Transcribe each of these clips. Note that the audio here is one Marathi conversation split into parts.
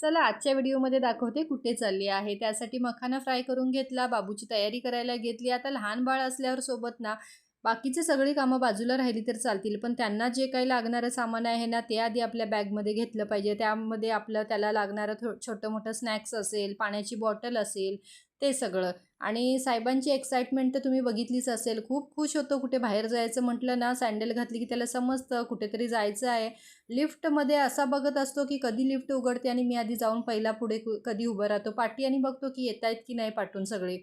चला आजच्या व्हिडिओमध्ये दाखवते कुठे चालली आहे. त्यासाठी मखाना फ्राय करून घेतला बाबूची तयारी करायला घेतली. आता लहान बाळ असल्यावर सोबत ना बाकीचे सगळी कामं बाजूला राहिली तर चालतील. पण त्यांना जे काही लागणारं सामान आहे ना ते आधी आपल्या बॅगमध्ये घेतलं पाहिजे. त्यामध्ये आपलं त्याला लागणारं थो छोटं मोठं स्नॅक्स असेल पाण्याची बॉटल असेल ते सगळं. आणि साहेबांची एक्साइटमेंट तर तुम्ही बघितलीच असेल. खूप खुश होतो कुठे बाहेर जायचं म्हटलं ना सँडल घातली की त्याला समजतं कुठेतरी जायचं आहे. लिफ्टमध्ये असा बघत असतो की कधी लिफ्ट उघडते आणि मी आधी जाऊन पहिला पुढे कधी उभं राहतो. पाठी आणि बघतो की येत आहेत की नाही पाठून सगळे.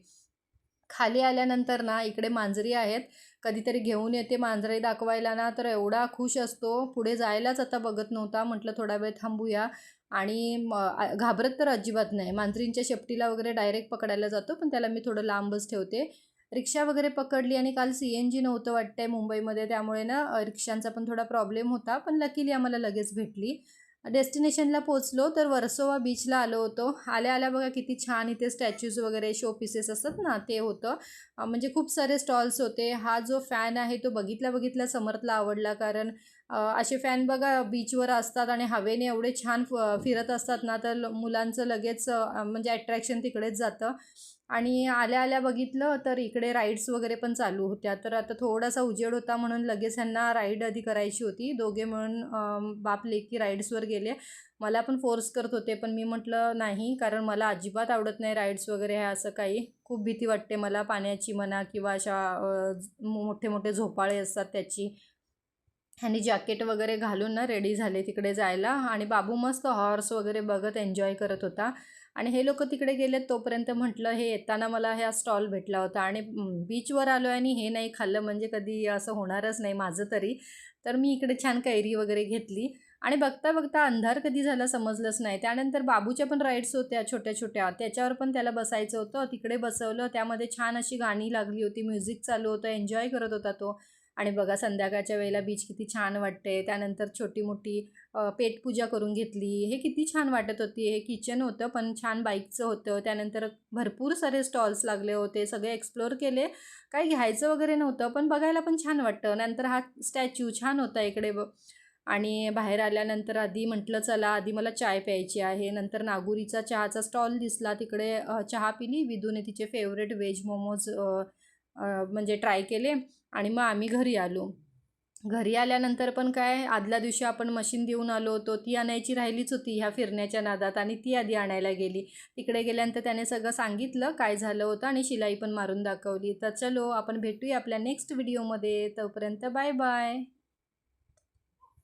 खाली आल्यानंतर ना इकडे मांजरी आहेत. कधीतरी घेऊन येते मांजरे दाखवायला ना तर एवढा खुश असतो. पुढे जायलाच आता बघत नव्हता. म्हटलं थोडा वेळ थांबूया. आणि घाबरत तर अजिबात नाही. मांजरींच्या शेपटीला वगैरे डायरेक्ट पकडायला जातो पण त्याला मी थोडं लांबच ठेवते. रिक्षा वगैरे पकडली आणि काल सी एन जी नव्हतं वाटतंय मुंबईमध्ये. त्यामुळे ना रिक्षांचा पण थोडा प्रॉब्लेम होता पण लकीली आम्हाला लगेच भेटली. डेस्टिनेशनला पोचलो तर वर्सोवा बीचला आलो होतो. आल्या आल्या बघा किती छान इथे स्टॅच्यूज वगैरे शो पीसेस असतात ना ते होतं. म्हणजे खूप सारे स्टॉल्स होते. हा जो फॅन आहे तो बघितला बघितला समर्थला आवडला कारण असे फॅन बघा बीचवर असतात आणि हवेने एवढे छान फ फिरत असतात ना तर ल- मुलांचं लगेच म्हणजे अट्रॅक्शन तिकडेच जातं. आणि आल्या आल्या बघितलं तर इकडे राईड्स वगैरे पण चालू होत्या. तर आता थोडासा उजेड होता म्हणून लगेच ह्यांना राईड आधी करायची होती. दोघे म्हणून बाप लेकी राईड्सवर गेले. मला पण फोर्स करत होते पण मी म्हटलं नाही कारण मला अजिबात आवडत नाही राईड्स वगैरे हे असं काही. खूप भीती वाटते मला पाण्याची म्हणा किंवा अशा मोठे मोठे झोपाळे असतात त्याची. ह्यांनी जॅकेट वगैरे घालून ना रेडी झाले तिकडे जायला. आणि बाबू मस्त हॉर्स वगैरे बघत एन्जॉय करत होता. आणि हे लोक तिकडे गेलेत तोपर्यंत म्हटलं हे येताना मला ह्या स्टॉल भेटला होता. आणि बीचवर आलो आणि हे नाही खाल्लं म्हणजे कधी असं होणारच नाही माझं तरी. तर मी इकडे छान कैरी वगैरे घेतली. आणि बघता बघता अंधार कधी झाला समजलंच नाही. त्यानंतर बाबूच्या पण राईड्स होत्या छोट्या छोट्या त्याच्यावर पण त्याला बसायचं होतं. तिकडे बसवलं. त्यामध्ये छान अशी गाणी लागली होती. म्युझिक चालू होतं. एन्जॉय करत होता तो. आणि बघा संध्याकाळच्या वेळेला बीच किती छान वाटते त्यानंतर छोटी मोठी पेटपूजा करून घेतली. हे किती छान वाटत होती. हे किचन होतं पण छान बाईकचं होतं. त्यानंतर भरपूर सारे स्टॉल्स लागले होते. सगळे एक्सप्लोअर केले. काही घ्यायचं वगैरे नव्हतं पण बघायला पण छान वाटतं. नंतर हा स्टॅच्यू छान होता इकडे ब. आणि बाहेर आल्यानंतर आधी म्हटलं चला आधी मला चाय प्यायची आहे. नंतर नागुरीचा चहाचा स्टॉल दिसला. तिकडे चहा पिली विदूने तिचे फेवरेट व्हेज मोमोज म्हणजे ट्राय केले आणि मग आम्ही घरी आलो. घरी आल्यानंतर पण काय आदल्या दिवशी आपण मशीन देऊन आलो होतो. ती आणायची राहिलीच होती ह्या फिरण्याच्या नादात आणि ती आधी आणायला गेली. तिकडे गेल्यानंतर त्याने सगळं सांगितलं काय झालं होतं आणि शिलाई पण मारून दाखवली. तर चलो आपण भेटूया आपल्या नेक्स्ट व्हिडिओमध्ये तोपर्यंत बाय बाय